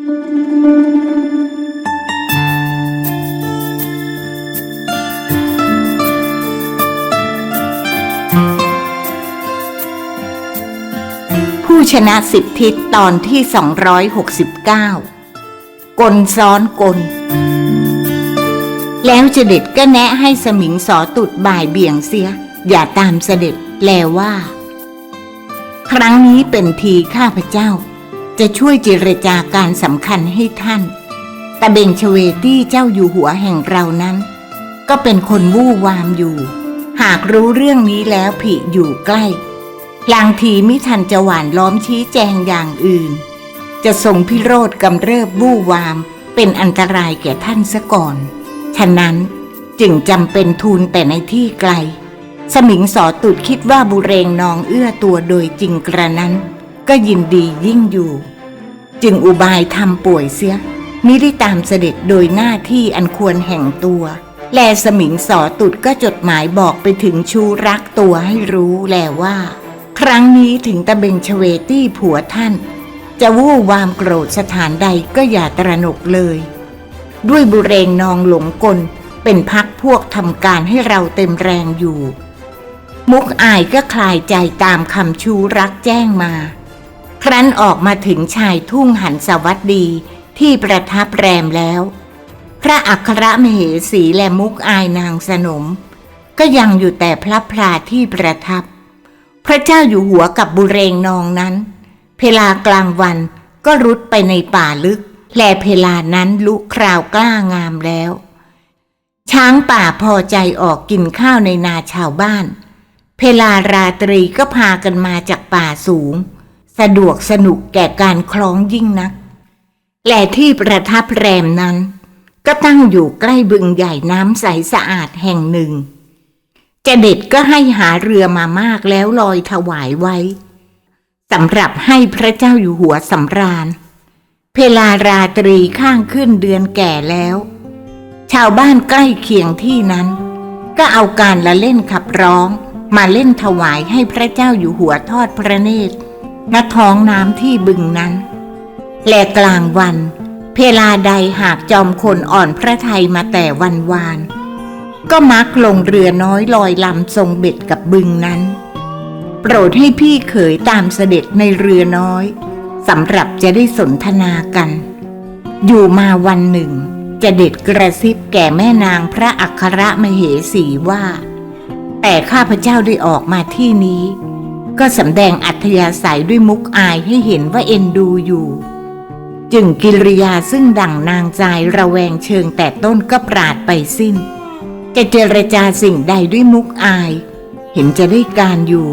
ผู้ชนะสิบทิศตอนที่ 269 กลซ้อนกล แล้วเจเด็ดก็แนะให้สมิงสอตุดบ่ายเบี่ยงเสีย อย่าตามเสด็จแปลว่า ครั้งนี้เป็นทีข้าพเจ้า จะช่วยเจรจาการสำคัญให้ท่าน แต่เบงชเวตี้เจ้าอยู่หัวแห่งเรานั้น ก็เป็นคนวู่วามอยู่ หากรู้เรื่องนี้แล้วผิอยู่ใกล้ลางทีมิทันจะหวานล้อมชี้แจงอย่างอื่น จะส่งพิโรธกำเริบวู่วามเป็นอันตรายแก่ท่านซะก่อน ฉะนั้นจึงจำเป็นทูลแต่ในที่ไกล สมิงสอตุดคิดว่าบุเรงนองเอื้อตัวโดยจริงกระนั้น ก็ยินดียิ่งอยู่ จึงอุบายทำป่วยเสียมิได้ตามเสด็จโดยหน้าที่อันควรแห่งตัว แลสมิงสอตุดก็จดหมายบอกไปถึงชูรักตัวให้รู้แลว่า ครั้งนี้ถึงตะเบงชเวตี้ผัวท่าน จะวู่วามโกรธสถานใดก็อย่าตระหนกเลย ด้วยบุเรงนองหลงกลเป็นพักพวกทำการให้เราเต็มแรงอยู่ มุกอายก็คลายใจตามคำชูรักแจ้งมา ครั้นออกมาถึงชายทุ่งหันสวัสดีที่ประทับแรมแล้ว พระอัครมเหสีและมุกอายนางสนม ก็ยังอยู่แต่พระพลาที่ประทับ พระเจ้าอยู่หัวกับบุเรงนองนั้น เพลากลางวันก็รุดไปในป่าลึก แลเพลานั้นลุคราวกล้างามแล้ว ช้างป่าพอใจออกกินข้าวในนาชาวบ้าน เพลาราตรีก็พากันมาจากป่าสูง สะดวกสนุกแก่การคล้องยิ่งนัก และที่ประทับแรมนั้น ก็ตั้งอยู่ใกล้บึงใหญ่น้ำใสสะอาดแห่งหนึ่งเจเด็ดก็ให้หาเรือมามากแล้วลอยถวายไว้สำหรับให้พระเจ้าอยู่หัวสำราญ เพลาราตรีข้างขึ้นเดือนแก่แล้ว ชาวบ้านใกล้เคียงที่นั้น ก็เอาการละเล่นขับร้องมาเล่นถวายให้พระเจ้าอยู่หัวทอดพระเนตร ณท้องน้ำที่บึงนั้น และกลางวัน เพลาใดหากจอมคนอ่อนพระไทยมาแต่วันวาน ก็มักลงเรือน้อยลอยลำทรงเบ็ดกับบึงนั้น โปรดให้พี่เขยตามเสด็จในเรือน้อยสำหรับจะได้สนทนากัน อยู่มาวันหนึ่ง จะเด็ดกระซิบแก่แม่นางพระอัครมเหสีว่า แต่ข้าพเจ้าได้ออกมาที่นี้ ก็สำแดงอัธยาศัยด้วยมุกอายให้เห็นว่าเอ็นดูอยู่ จึงกิริยาซึ่งดั่งนางใจระแวงเชิงแต่ต้นก็ปราดไปสิ้น จะเจรจาสิ่งใดด้วยมุกอาย เห็นจะได้การอยู่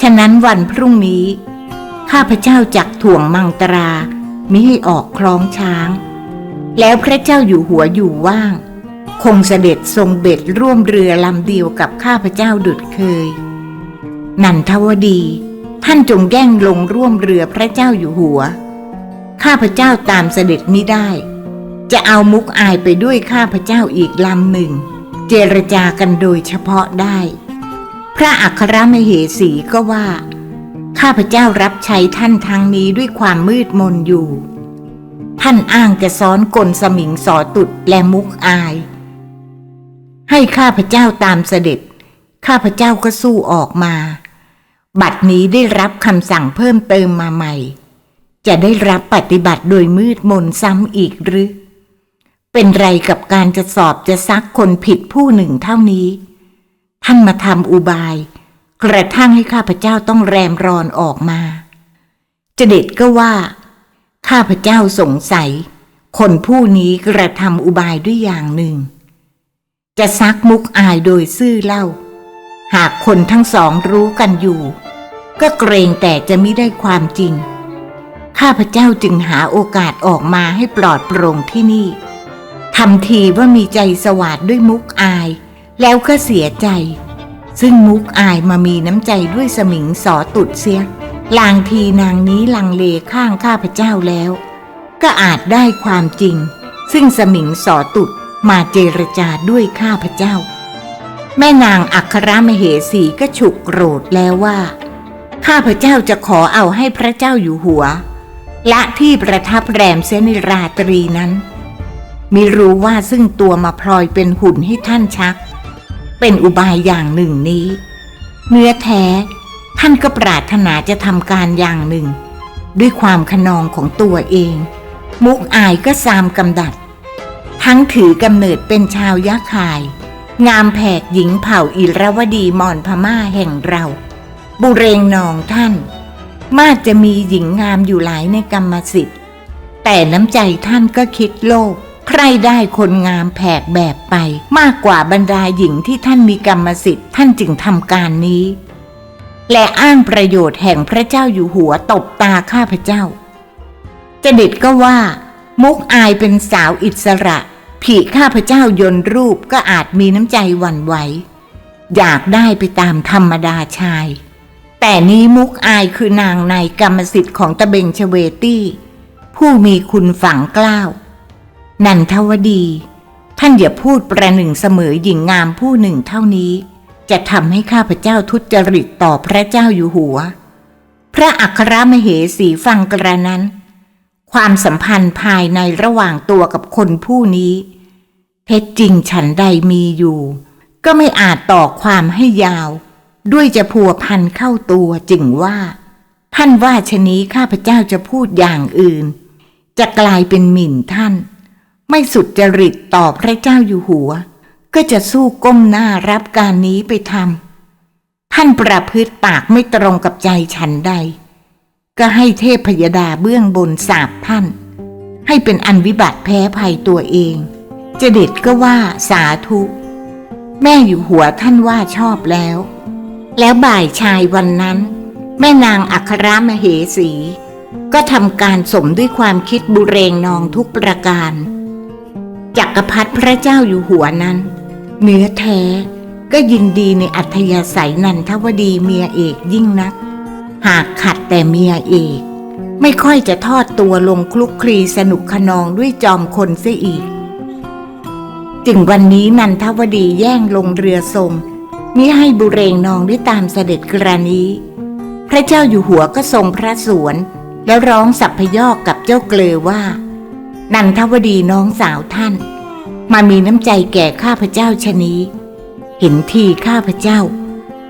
ฉะนั้นวันพรุ่งนี้ ข้าพเจ้าจักถ่วงมังตรามิให้ออกคล้องช้าง แล้วพระเจ้าอยู่หัวอยู่ว่าง คงเสด็จทรงเบ็ดร่วมเรือลำเดียวกับข้าพเจ้าดุดเคย นันทวดี ท่านจงแย่งลงร่วมเรือพระเจ้าอยู่หัว ข้าพเจ้าตามเสด็จมิได้ จะเอามุกอายไปด้วยข้าพเจ้าอีกลำหนึ่ง เจรจากันโดยเฉพาะได้ พระอัครมเหสีก็ว่า ข้าพเจ้ารับใช้ท่านทางนี้ด้วยความมืดมนอยู่ ท่านอ้างจะซ้อนกลสมิงสอตุดและมุกอาย ให้ข้าพเจ้าตามเสด็จข้าพเจ้าก็สู้ออกมา บัดนี้ได้รับคำสั่งเพิ่มเติมมาใหม่ จะได้รับปฏิบัติโดยมืดมนซ้ำอีกหรือ เป็นไรกับการจะสอบจะซักคนผิดผู้หนึ่งเท่านี้ ท่านมาทำอุบาย กระทั่งให้ข้าพเจ้าต้องแรมรอนออกมา จะเด็ดก็ว่า ข้าพเจ้าสงสัย คนผู้นี้กระทำอุบายด้วยอย่างหนึ่ง จะซักมุกอายโดยซื่อเล่า หากคนทั้งสองรู้กันอยู่ ก็เกรงแต่จะไม่ได้ความจริง ข้าพเจ้าจึงหาโอกาสออกมาให้ปลอดโปร่งที่นี่ทำทีว่ามีใจสวาดด้วยมุกอาย แล้วก็เสียใจ ซึ่งมุกอายมามีน้ำใจด้วยสมิงสอตุดเสียลางทีนางนี้ลังเลข้างข้าพเจ้าแล้ว ก็อาจได้ความจริง ซึ่งสมิงสอตุดมาเจรจาด้วยข้าพเจ้า แม่นางอัครมเหสีก็ฉุกโกรธแล้วว่า ข้าพระเจ้าจะขอเอาให้พระเจ้าอยู่หัวละที่ประทับแรมเสยในราตรีนั้น มิรู้ว่าซึ่งตัวมาพลอยเป็นหุ่นให้ท่านชัก เป็นอุบายอย่างหนึ่งนี้ เนื้อแท้ท่านก็ปรารถนาจะทำการอย่างหนึ่ง ด้วยความขนองของตัวเอง มุกอายก็ซามกำดัด ทั้งถือกำเนิดเป็นชาวยะคาย งามแผกหญิงเผ่าอิรวดีมอนพม่าแห่งเรา บุเรงนองท่าน มาจะมีหญิงงามอยู่หลายในกรรมสิทธิ์ แต่น้ำใจท่านก็คิดโลก ใครได้คนงามแผกแบบไป มากกว่าบรรดาหญิงที่ท่านมีกรรมสิทธิ์ ท่านจึงทำการนี้ และอ้างประโยชน์แห่งพระเจ้าอยู่หัวตบตาข้าพเจ้าจดิตก็ว่า มุกอายเป็นสาวอิสระ ผีข้าพเจ้ายนรูปก็อาจมีน้ำใจหวั่นไหว อยากได้ไปตามธรรมดาชาย แต่นี้มุกอายคือนางในกรรมสิทธิ์ของตะเบงชเวตี้ ผู้มีคุณฝังกล้าว นันทวดี ท่านอย่าพูดประหนึ่งเสมอหญิงงามผู้หนึ่งเท่านี้ จะทำให้ข้าพเจ้าทุจริตต่อพระเจ้าอยู่หัว พระอัครมเหสีฟังกระนั้น ความสัมพันธ์ภายในระหว่างตัวกับคนผู้นี้เท็จจริงฉันใดมีอยู่ ก็ไม่อาจต่อความให้ยาว ด้วยจะพัวพันเข้าตัวจึงว่า ท่านว่าชะนี้ข้าพเจ้าจะพูดอย่างอื่น จะกลายเป็นหมิ่นท่าน ไม่สุดจริตต่อพระเจ้าอยู่หัว ก็จะสู้ก้มหน้ารับการนี้ไปทำท่านประพฤติปากไม่ตรงกับใจฉันใด ก็ให้เทพพยดาเบื้องบนสาบท่าน ให้เป็นอันวิบัติแพ้ภัยตัวเองเจเด็ดก็ว่าสาธุ แม่อยู่หัวท่านว่าชอบแล้ว แล้วบ่ายชายวันนั้น แม่นางอัครมเหสี ก็ทำการสมด้วยความคิดบุเรงนองทุกประการ จักรพรรดิพระเจ้าอยู่หัวนั้น เนื้อแท้ก็ยินดีในอัธยาศัยนันทวดีเมียเอกยิ่งนัก หากขัดแต่เมียเอกไม่ค่อยจะทอดตัวลงคลุกคลีสนุกขนองด้วยจอมคนเสียอีก จึงวันนี้นันทวดีแย่งลงเรือทรงมิให้บุเรงนองได้ตามเสด็จกรณีพระเจ้าอยู่หัวก็ทรงพระสวน แล้วร้องสัพพยอกกับเจ้าเกลือว่า นันทวดีน้องสาวท่าน มามีน้ำใจแก่ข้าพเจ้าชนี้ เห็นทีข้าพเจ้า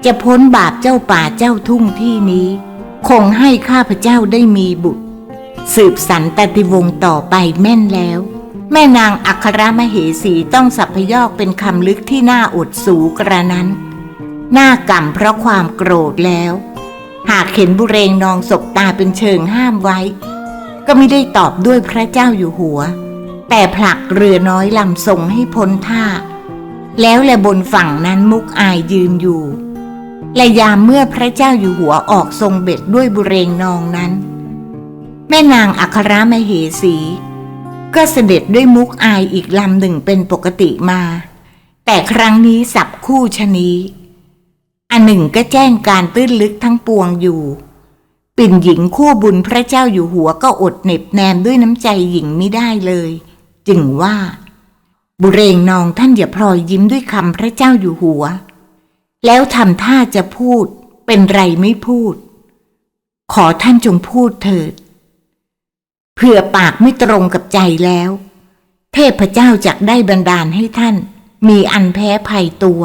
จะพ้นบาปเจ้าป่าเจ้าทุ่งที่นี้ คงให้ข้าพเจ้าได้มีบุตร สืบสันตติวงศ์ต่อไปแม่นแล้ว แม่นางอัครมเหสีต้องสัพพยอกเป็นคำลึกที่น่าอดสูกระนั้น หน้ากำเพราะความโกรธแล้ว หากเห็นบุเรงนองศบตาเป็นเชิงห้ามไว้ ก็ไม่ได้ตอบด้วยพระเจ้าอยู่หัว แต่ผลักเรือน้อยลำส่งให้พ้นท่า แล้วแลบนฝั่งนั้นมุกอายยืนอยู่ และยามเมื่อพระเจ้าอยู่หัวออกทรงเบ็ดด้วยบุเรงนองนั้น แม่นางอัครมเหสี ก็เสด็จด้วยมุกอายอีกลำหนึ่งเป็นปกติมา แต่ครั้งนี้สับคู่ชะนีอันหนึ่งก็แจ้งการตื้นลึกทั้งปวงอยู่ ปิ่นหญิงคู่บุญพระเจ้าอยู่หัวก็อดเหน็บแนมด้วยน้ำใจหญิงไม่ได้เลย จึงว่า บุเรงนองท่านอย่าพลอยยิ้มด้วยคำพระเจ้าอยู่หัว แล้วทำท่าจะพูด เป็นไรไม่พูด ขอท่านจงพูดเถิดเผื่อปากไม่ตรงกับใจแล้ว เทพเจ้าจักได้บันดาลให้ท่าน มีอันแพ้ภัยตัว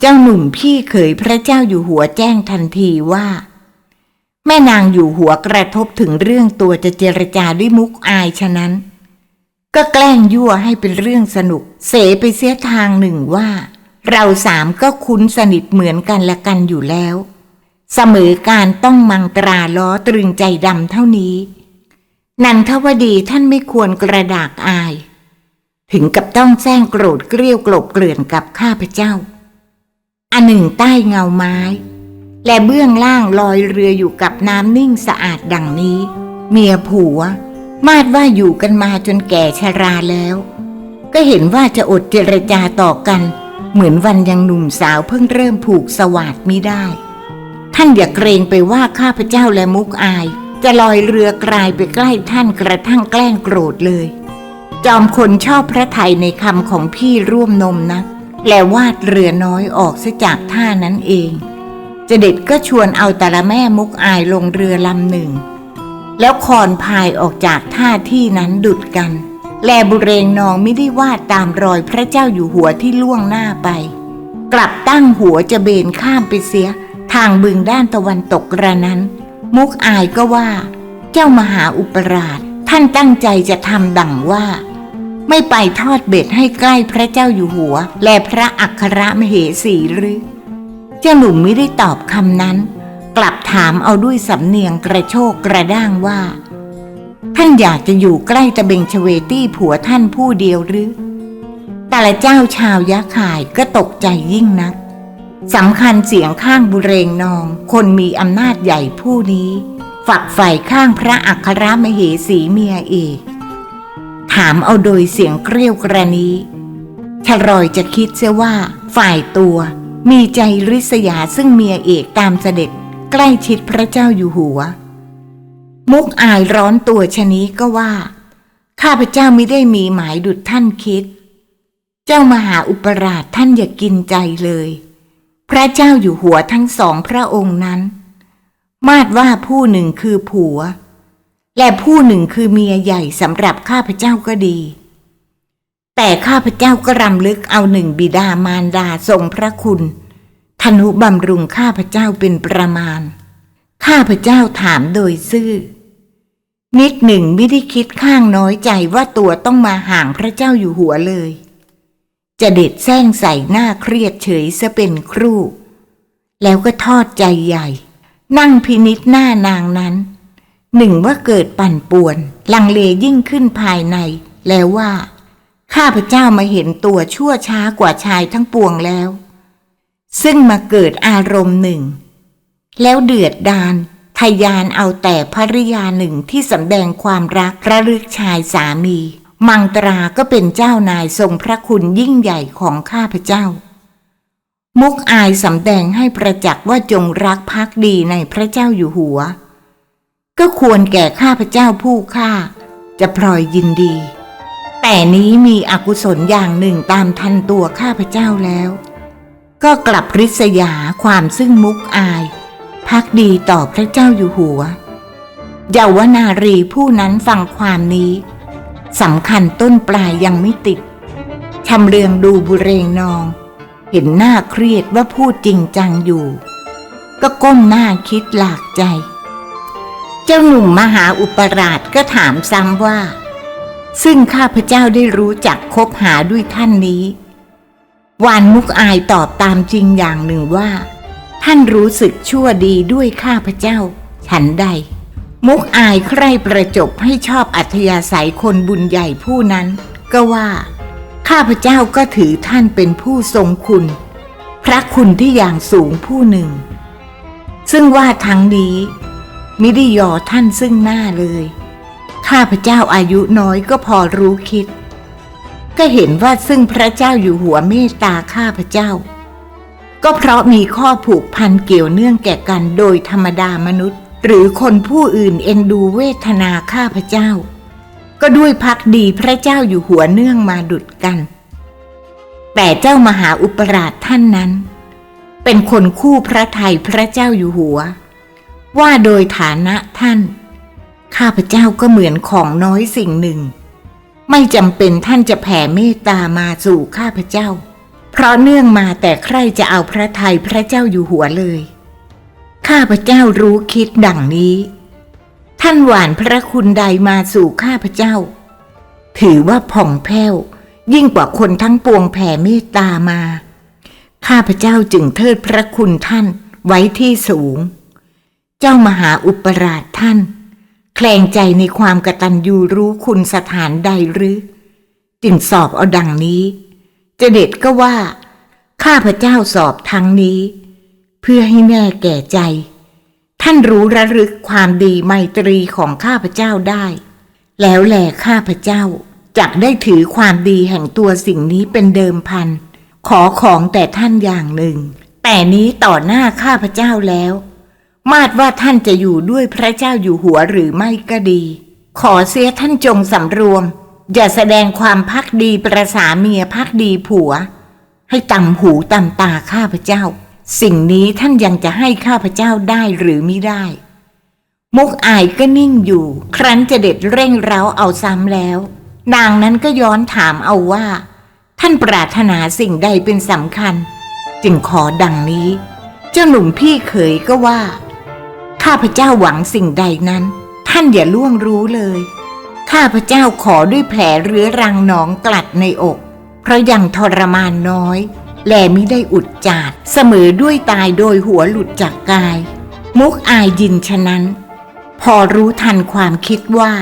เจ้าหนุ่มพี่เขยพระเจ้าอยู่หัวแจ้งทันทีว่า แม่นางอยู่หัวกระทบถึงเรื่องตัวจะเจรจาด้วยมุกอายฉะนั้น ก็แกล้งยั่วให้เป็นเรื่องสนุก เสไปเสียทางหนึ่งว่า เราสามก็คุ้นสนิทเหมือนกันละกันอยู่แล้ว เสมอการต้องมังตราล้อตรึงใจดำเท่านี้ นันทวดีท่านไม่ควรกระดากอาย ถึงกับต้องแซงโกรธเกลี้ยวกลบเกลื่อนกับข้าพเจ้า อันหนึ่งใต้เงาไม้ และเบื้องล่างลอยเรืออยู่กับน้ำนิ่งสะอาดดังนี้ เมียผัว มาดว่าอยู่กันมาจนแก่ชราแล้ว ก็เห็นว่าจะอดเจรจาต่อกัน เหมือนวันยังหนุ่มสาวเพิ่งเริ่มผูกสวาดมิได้ ท่านอย่าเกรงไปว่าข้าพเจ้าและมุกอาย จะลอยเรือกลายไปใกล้ท่านกระทั่งแกล้งโกรธเลย จอมคนชอบพระไทยในคำของพี่ร่วมนมนักและวาดเรือน้อยออกซะจากท่านั้นเองเจเด็ดก็ชวนเอาแต่ละแม่มุกอายลงเรือลำหนึ่ง แล้วคอนพายออกจากท่าที่นั้นดุดกัน แลบุเรงนองไม่ได้วาดตามรอยพระเจ้าอยู่หัวที่ล่วงหน้าไป กลับตั้งหัวจะเบนข้ามไปเสีย ทางบึงด้านตะวันตกกระนั้น มุกอายก็ว่า เจ้ามหาอุปราช ท่านตั้งใจจะทำดังว่า ไม่ไปทอดเบ็ดให้ใกล้พระเจ้าอยู่หัว และพระอัครมเหสีหรือ เจ้าหนุ่มไม่ได้ตอบคำนั้น กลับถามเอาด้วยสำเนียงกระโชกกระด้างว่า ท่านอยากจะอยู่ใกล้ตะเบงชเวตี้ผัวท่านผู้เดียวหรือ แต่ละเจ้าชาวยะข่ายก็ตกใจยิ่งนักสำคัญเสียงข้างบุเรงนอง คนมีอำนาจใหญ่ผู้นี้ ฝักใฝ่ข้างพระอัครมเหสีเมียเอกถามเอาโดยเสียงเกรียวกระนี้ชรอยจะคิดเสียว่า ฝ่ายตัวมีใจริษยาซึ่งเมียเอกตามเสด็จใกล้ชิดพระเจ้าอยู่หัว มุกอายร้อนตัวชนี้ก็ว่า ข้าพเจ้าไม่ได้มีหมายดุดท่านคิด เจ้ามหาอุปราชท่านอย่ากินใจเลย พระเจ้าอยู่หัวทั้งสองพระองค์นั้น มาดว่าผู้หนึ่งคือผัว และผู้หนึ่งคือเมียใหญ่สำหรับข้าพเจ้าก็ดี แต่ข้าพเจ้าก็รำลึกเอาหนึ่งบิดามารดาทรงพระคุณธนุบำรุงข้าพเจ้าเป็นประมาณ ข้าพเจ้าถามโดยซื่อ นิดหนึ่งไม่ได้คิดข้างน้อยใจว่าตัวต้องมาห่างพระเจ้าอยู่หัวเลย จะเด็ดแซงใส่หน้าเครียดเฉยซะเป็นครู่ แล้วก็ทอดใจใหญ่ นั่งพินิษหน้านางนั้น หนึ่งว่าเกิดปั่นป่วน ลังเลยิ่งขึ้นภายใน แล้วว่า ข้าพเจ้ามาเห็นตัวชั่วช้ากว่าชายทั้งปวงแล้ว ซึ่งมาเกิดอารมณ์หนึ่ง แล้วเดือดดานทยานเอาแต่ภริยาหนึ่งที่สำแดงความรักระลึกชายสามี มังตราก็เป็นเจ้านายทรงพระคุณยิ่งใหญ่ของข้าพเจ้า มุกอายสำแดงให้ประจักษ์ว่าจงรักภักดีในพระเจ้าอยู่หัว ก็ควรแก่ข้าพเจ้าผู้ฆ่า จะพลอยยินดี แต่นี้มีอกุศลอย่างหนึ่งตามทันตัวข้าพเจ้าแล้ว ก็กลับริษยาความซึ่งมุกอาย พักดีต่อพระเจ้าอยู่หัวเยาวนารีผู้นั้นฟังความนี้สำคัญต้นปลายยังไม่ติดชำเลืองดูบุเรงนอง เห็นหน้าเครียดว่าพูดจริงจังอยู่ ก็ก้มหน้าคิดหลากใจ เจ้าหนุ่มมหาอุปราชก็ถามซ้ำว่า ซึ่งข้าพเจ้าได้รู้จักคบหาด้วยท่านนี้ วานมุกอายตอบตามจริงอย่างหนึ่งว่า ท่านรู้สึกชั่วดีด้วยข้าพเจ้า ฉันใด มุกอายใคร่ประจบให้ชอบอัธยาศัยคนบุญใหญ่ผู้นั้น ก็ว่า ข้าพเจ้าก็ถือท่านเป็นผู้ทรงคุณ พระคุณที่อย่างสูงผู้หนึ่ง ซึ่งว่าทั้งนี้มิได้ยอท่านซึ่งหน้าเลย ข้าพเจ้าอายุน้อยก็พอรู้คิด ก็เห็นว่าซึ่งพระเจ้าอยู่หัวเมตตาข้าพเจ้า ก็เพราะมีข้อผูกพันเกี่ยวเนื่องแก่กันโดยธรรมดามนุษย์ หรือคนผู้อื่นเอ็นดูเวทนาข้าพเจ้า ก็ด้วยพักดีพระเจ้าอยู่หัวเนื่องมาดุดกัน แต่เจ้ามหาอุปราชท่านนั้น เป็นคนคู่พระไทยพระเจ้าอยู่หัว ว่าโดยฐานะท่าน ข้าพเจ้าก็เหมือนของน้อยสิ่งหนึ่ง ไม่จำเป็นท่านจะแผ่เมตตามาสู่ข้าพเจ้า เพราะเนื่องมาแต่ใครจะเอาพระไทยพระเจ้าอยู่หัวเลย ข้าพระเจ้ารู้คิดดังนี้ ท่านหวานพระคุณใดมาสู่ข้าพระเจ้า ถือว่าผ่องแผ้ว ยิ่งกว่าคนทั้งปวงแผ่เมตตามา ข้าพระเจ้าจึงเทิดพระคุณท่านไว้ที่สูง เจ้ามหาอุปราชท่าน แคลงใจในความกตัญญูรู้คุณสถานใดหรือ จึงสอบเอาดังนี้ จเด็ดก็ว่า ข้าพระเจ้าสอบทั้งนี้ เพื่อให้แน่แก่ใจ ท่านรู้ระลึกความดีไมตรีของข้าพระเจ้าได้ แล้วแหลข้าพระเจ้าจักได้ถือความดีแห่งตัวสิ่งนี้เป็นเดิมพัน ขอของแต่ท่านอย่างหนึ่ง แต่นี้ต่อหน้าข้าพระเจ้าแล้ว มาดว่าท่านจะอยู่ด้วยพระเจ้าอยู่หัวหรือไม่ก็ดี ขอเสียท่านจงสำรวม อย่าแสดงความพักดีประสาเมียพักดีผัว ให้ต่ำหูต่ำตาข้าพเจ้า สิ่งนี้ท่านยังจะให้ข้าพเจ้าได้หรือไม่ได้ มุกอายก็นิ่งอยู่ ครั้นจะเด็ดเร่งเร้าเอาซ้ำแล้ว นางนั้นก็ย้อนถามเอาว่า ท่านปรารถนาสิ่งใดเป็นสำคัญ จึงขอดังนี้ เจ้าหนุ่มพี่เขยก็ว่า ข้าพเจ้าหวังสิ่งใดนั้น ท่านอย่าล่วงรู้เลย ข้าพเจ้าขอด้วยแผลเรื้อรังหนองกลัดในอก เพราะยังทรมานน้อย แลมิได้อุดจาดเสมอด้วยตายโดยหัวหลุดจากกาย มุกอายยินฉะนั้น พอรู้ทันความคิดว่า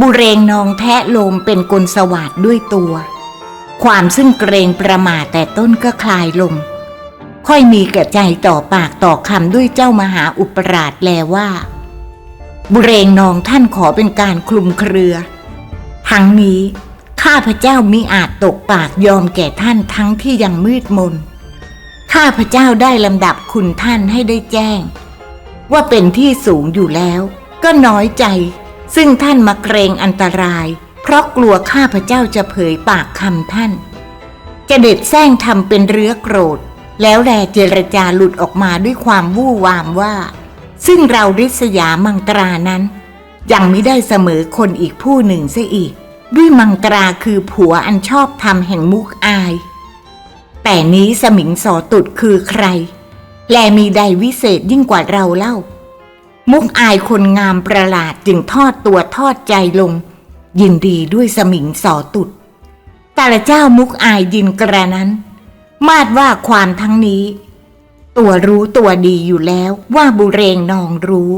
บุเรงนองแทะโลมเป็นกลสวัสดด้วยตัว ความซึ่งเกรงประมาทแต่ต้นก็คลายลง ค่อยมีกระใจต่อปากต่อคำด้วยเจ้ามหาอุปราชแลว่า บุเรงนองท่านขอเป็นการคลุมเครือ ทั้งนี้ ข้าพเจ้ามิอาจตกปากยอมแก่ท่านทั้งที่ยังมืดมน ข้าพเจ้าได้ลำดับคุณท่านให้ได้แจ้ง ว่าเป็นที่สูงอยู่แล้ว ก็น้อยใจ ซึ่งท่านมาเกรงอันตราย เพราะกลัวข้าพเจ้าจะเผยปากคำท่านจะเด็ดแซงทำเป็นเรือโกรธ แล้วแลเจรจาหลุดออกมาด้วยความวู่วามว่า ซึ่งเราริษยามังตรานั้น ยังไม่ได้เสมอคนอีกผู้หนึ่งเสียอีก ด้วยมังตราคือผัวอันชอบทำแห่งมุกอาย แต่นี้สมิงสอตุดคือใคร แลมีใดวิเศษยิ่งกว่าเราเล่า มุกอายคนงามประหลาดจึงทอดตัวทอดใจลง ยินดีด้วยสมิงสอตุดแต่ละเจ้ามุกอายยินกระนั้น มาดว่าความทั้งนี้ ตัวรู้ตัวดีอยู่แล้วว่าบุเรงนองรู้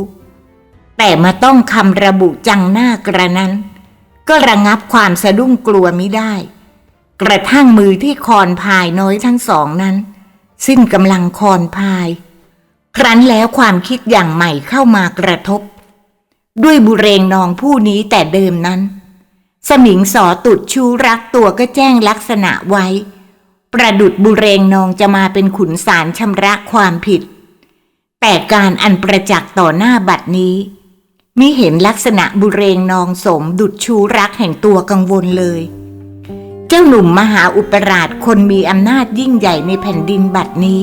แต่มาต้องคำระบุจังหน้ากระนั้น ก็ระงับความสะดุ้งกลัวมิได้ กระทั่งมือที่คอนพายน้อยทั้งสองนั้น สิ้นกำลังคอนพาย ครั้นแล้วความคิดอย่างใหม่เข้ามากระทบ ด้วยบุเรงนองผู้นี้แต่เดิมนั้น สมิงสอตุดชูรักตัวก็แจ้งลักษณะไว้ ประดุดบุเรงนองจะมาเป็นขุนสารชำระความผิด แต่การอันประจักษ์ต่อหน้าบัดนี้ มิเห็นลักษณะบุเรงนองสมดุดชูรักแห่งตัวกังวลเลย เจ้าหนุ่มมหาอุปราชคนมีอำนาจยิ่งใหญ่ในแผ่นดินบัดนี้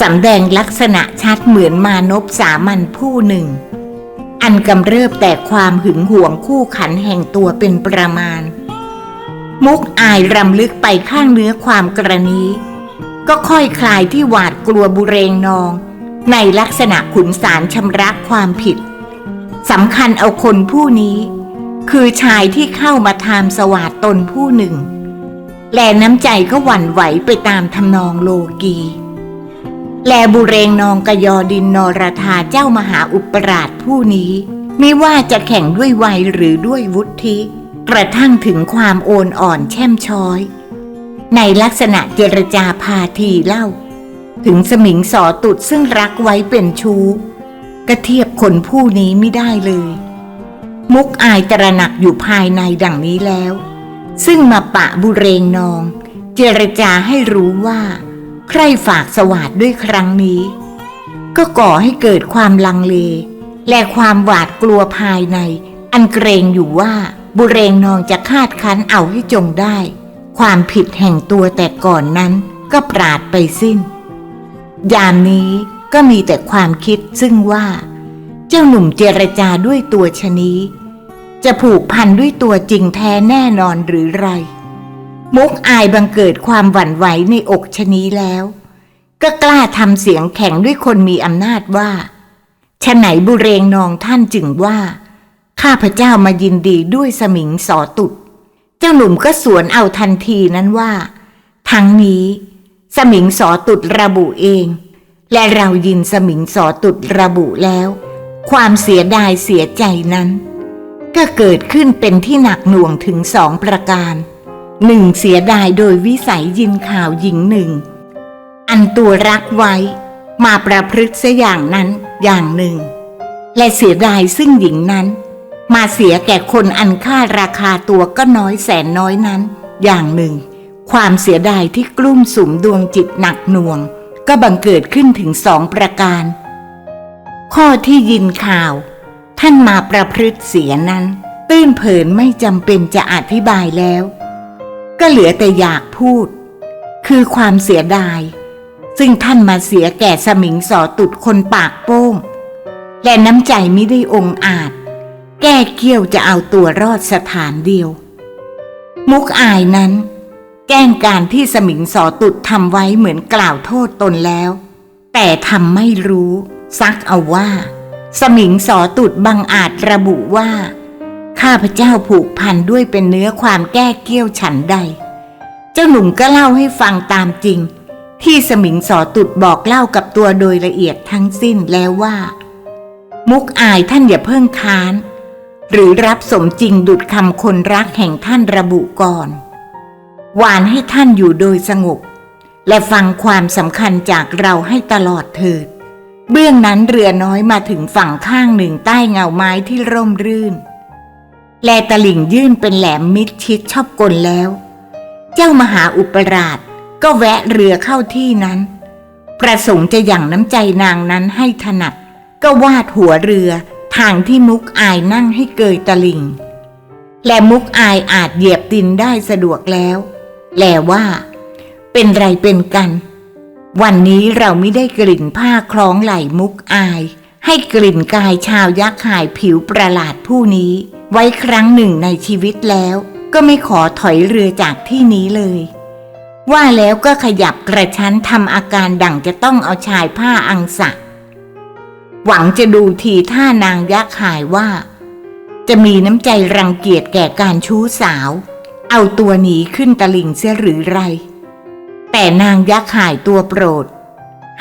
สำแดงลักษณะชัดเหมือนมานพสามัญผู้หนึ่ง อันกำเริบแต่ความหึงหวงคู่ขันแห่งตัวเป็นประมาณ มุกอายรำลึกไปข้างเนื้อความกรณี ก็ค่อยคลายที่หวาดกลัวบุเรงนอง ในลักษณะขุนสารชำระความผิด สำคัญเอาคนผู้นี้ คือชายที่เข้ามาทามสวาดตนผู้หนึ่ง แลน้ำใจก็หวั่นไหวไปตามทำนองโลกี แลบุเรงนองกยอดินนรธาเจ้ามหาอุปราชผู้นี้ ไม่ว่าจะแข่งด้วยวัยหรือด้วยวุฒิ กระทั่งถึงความโอนอ่อนแช่มช้อย ในลักษณะเจรจาพาทีเล่า ถึงสมิงสอตุดซึ่งรักไว้เป็นชู้ ก็เทียบคนผู้นี้ไม่ได้เลย มุกอายตระหนักอยู่ภายในดังนี้แล้ว ซึ่งมาปะบุเรงนอง เจรจาให้รู้ว่า ใครฝากสวาดด้วยครั้งนี้ ก็ก่อให้เกิดความลังเล และความหวาดกลัวภายใน อันเกรงอยู่ว่าบุเรงนองจะคาดคั้นเอาให้จงได้ ความผิดแห่งตัวแต่ก่อนนั้นก็ปราดไปสิ้น ยามนี้ ก็มีแต่ความคิดซึ่งว่า เจ้าหนุ่มเจรจาด้วยตัวชนี้ จะผูกพันด้วยตัวจริงแท้แน่นอนหรือไร มุกอายบังเกิดความหวั่นไหวในอกชนี้แล้ว ก็กล้าทำเสียงแข็งด้วยคนมีอำนาจว่าฉะไหนบุเรงนองท่านจึงว่า ข้าพเจ้ามายินดีด้วยสมิงสอตุดเจ้าหนุ่มก็สวนเอาทันทีนั้นว่า ทั้งนี้ สมิงสอตุดระบุเอง และเรายินสมิงสอตุดระบุแล้ว ความเสียดายเสียใจนั้น ก็เกิดขึ้นเป็นที่หนักหน่วงถึงสองประการหนึ่งเสียดายโดยวิสัยยินข่าวหญิงหนึ่ง อันตัวรักไว้มาประพฤติเสียอย่างนั้นอย่างหนึ่ง และเสียดายซึ่งหญิงนั้น มาเสียแก่คนอันค่าราคาตัวก็น้อยแสนน้อยนั้น อย่างหนึ่ง ความเสียดายที่กลุ้มสุมดวงจิตหนักหน่วง ก็บังเกิดขึ้นถึงสองประการ ข้อที่ยินข่าว ท่านมาประพฤติเสียนั้น ตื้นเผินไม่จำเป็นจะอธิบายแล้ว ก็เหลือแต่อยากพูด คือความเสียดาย ซึ่งท่านมาเสียแก่สมิงสอตุดคนปากโป้ง และน้ำใจไม่ได้องอาจ แก้เกี้ยวจะเอาตัวรอดสถานเดียว มุกอายนั้น แจ้งการที่สมิงสอตุดทำไว้เหมือนกล่าวโทษตนแล้ว แต่ทำไม่รู้ ซักเอาว่า สมิงสอตุดบังอาจระบุว่า ข้าพเจ้าผูกพันด้วยเป็นเนื้อความแก้เกี้ยวฉันใด เจ้าหนุ่มก็เล่าให้ฟังตามจริง ที่สมิงสอตุดบอกเล่ากับตัวโดยละเอียดทั้งสิ้นแล้วว่า มุกอายท่านอย่าเพิ่งค้าน หรือรับสมจริงดุดคำคนรักแห่งท่านระบุก่อน หวานให้ท่านอยู่โดยสงบ และฟังความสำคัญจากเราให้ตลอดเถิด เบื้องนั้นเรือน้อยมาถึงฝั่งข้างหนึ่งใต้เงาไม้ที่ร่มรื่น แลตลิ่งยื่นเป็นแหลมมิดชิดชอบกลแล้ว เจ้ามหาอุปราชก็แวะเรือเข้าที่นั้น ประสงค์จะหยั่งน้ำใจนางนั้นให้ถนัด ก็วาดหัวเรือทางที่มุกอายนั่งให้เกยตลิ่ง และมุกอายอาจเหยียบดินได้สะดวกแล้ว แลว่า เป็นไรเป็นกัน วันนี้เราไม่ได้กลิ่นผ้าคล้องไหลมุกอาย ให้กลิ่นกายชาวยักษ์หายผิวประหลาดผู้นี้ ไว้ครั้งหนึ่งในชีวิตแล้ว ก็ไม่ขอถอยเรือจากที่นี้เลย ว่าแล้วก็ขยับกระชั้นทำอาการดั่งจะต้องเอาชายผ้าอังสะหวังจะดูทีท่านางยักษ์หายว่า จะมีน้ำใจรังเกียจแก่การชู้สาว เอาตัวหนีขึ้นตลิ่งเสียหรือไร แต่นางยักษ์หายตัวโปรด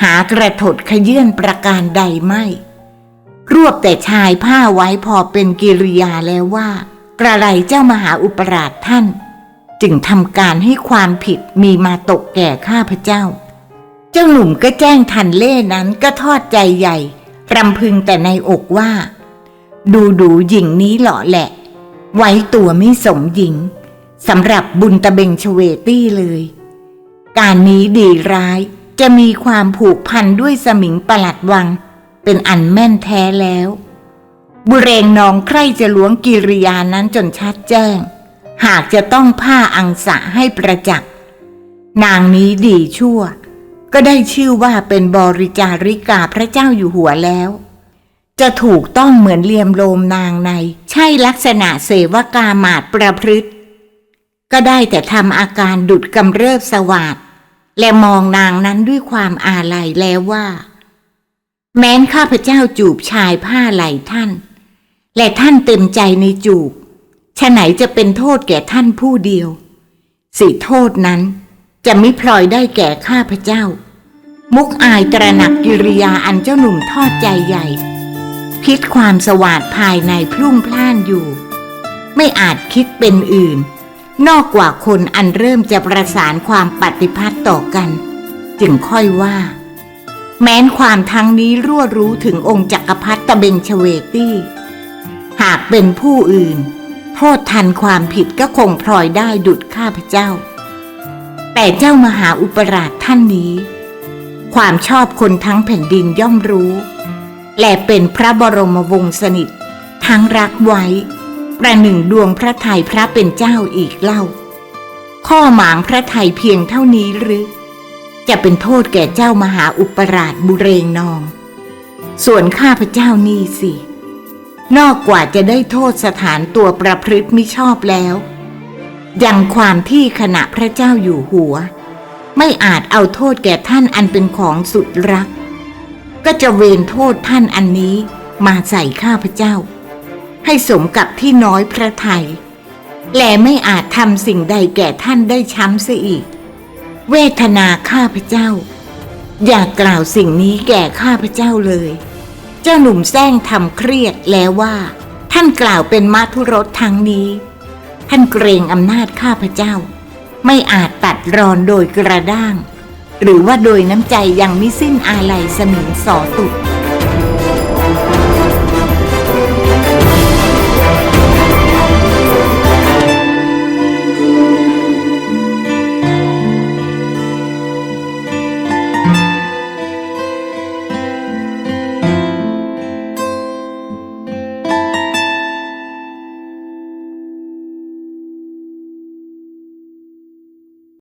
หากระถดขยื่นประการใดไม่ รวบแต่ชายผ้าไว้พอเป็นกิริยาแล้วว่า กระไรเจ้ามหาอุปราชท่าน จึงทำการให้ความผิดมีมาตกแก่ข้าพเจ้า เจ้าหนุ่มก็แจ้งทันเล่นั้นก็ทอดใจใหญ่รำพึงแต่ในอกว่า ดูดูหญิงนี้เหล่อแหละ ไว้ตัวไม่สมหญิง สำหรับบุญตะเบงชเวตี้เลย การนี้ดีร้ายจะมีความผูกพันด้วยสมิงประหลัดวัง เป็นอันแม่นแท้แล้ว บุเรงนองใครจะล้วงกิริยานั้นจนชัดแจ้ง หากจะต้องผ้าอังสะให้ประจักษ์นางนี้ดีชั่ว ก็ได้ชื่อว่าเป็นบริจาริกาพระเจ้าอยู่หัวแล้ว จะถูกต้องเหมือนเลียมโลมนางใน ใช่ลักษณะเสวกามาดประพฤติ ก็ได้แต่ทำอาการดุดกำเริบสวาดและมองนางนั้นด้วยความอาลัยแล้วว่า แม้นข้าพเจ้าจูบชายผ้าไหลท่าน และท่านเต็มใจในจูบฉะไหนจะเป็นโทษแก่ท่านผู้เดียว สิโทษนั้นจะไม่พลอยได้แก่ข้าพเจ้า มุกอายตระหนักกิริยาอันเจ้าหนุ่มทอดใจใหญ่ คิดความสวาดภายในพลุ่งพล่านอยู่ ไม่อาจคิดเป็นอื่น นอกกว่าคนอันเริ่มจะประสานความปฏิพัติต่อกัน จึงค่อยว่า แม้นความทั้งนี้รั่วรู้ถึงองค์จักรพรรดิตะเบงชเวตี้ หากเป็นผู้อื่น โทษทันความผิดก็คงพลอยได้ดุดข้าพเจ้า แต่เจ้ามหาอุปราชท่านนี้ ความชอบคนทั้งแผ่นดินย่อมรู้ และเป็นพระบรมวงศ์สนิททั้งรักไว้ ประหนึ่งดวงพระไทยพระเป็นเจ้าอีกเล่า ข้อหมางพระไทยเพียงเท่านี้หรือ จะเป็นโทษแก่เจ้ามหาอุปราชบุเรงนอง ส่วนข้าพเจ้านี่สิ นอกกว่าจะได้โทษสถานตัวประพฤติมิชอบแล้ว ยังความที่ขณะพระเจ้าอยู่หัว ไม่อาจเอาโทษแก่ท่านอันเป็นของสุดรัก ก็จะเวรโทษท่านอันนี้มาใส่ข้าพเจ้า ให้สมกับที่น้อยพระไทยและไม่อาจทำสิ่งใดแก่ท่านได้ช้ำเสียอีก เวทนาข้าพเจ้า อย่ากล่าวสิ่งนี้แก่ข้าพเจ้าเลย เจ้าหนุ่มแซงทำเครียดแล้วว่า ท่านกล่าวเป็นมาทุรสทั้งนี้ ท่านเกรงอำนาจข้าพเจ้า ไม่อาจตัดรอนโดยกระด้าง หรือว่าโดยน้ำใจยังไม่สิ้นอาลัยสมิงสอตุด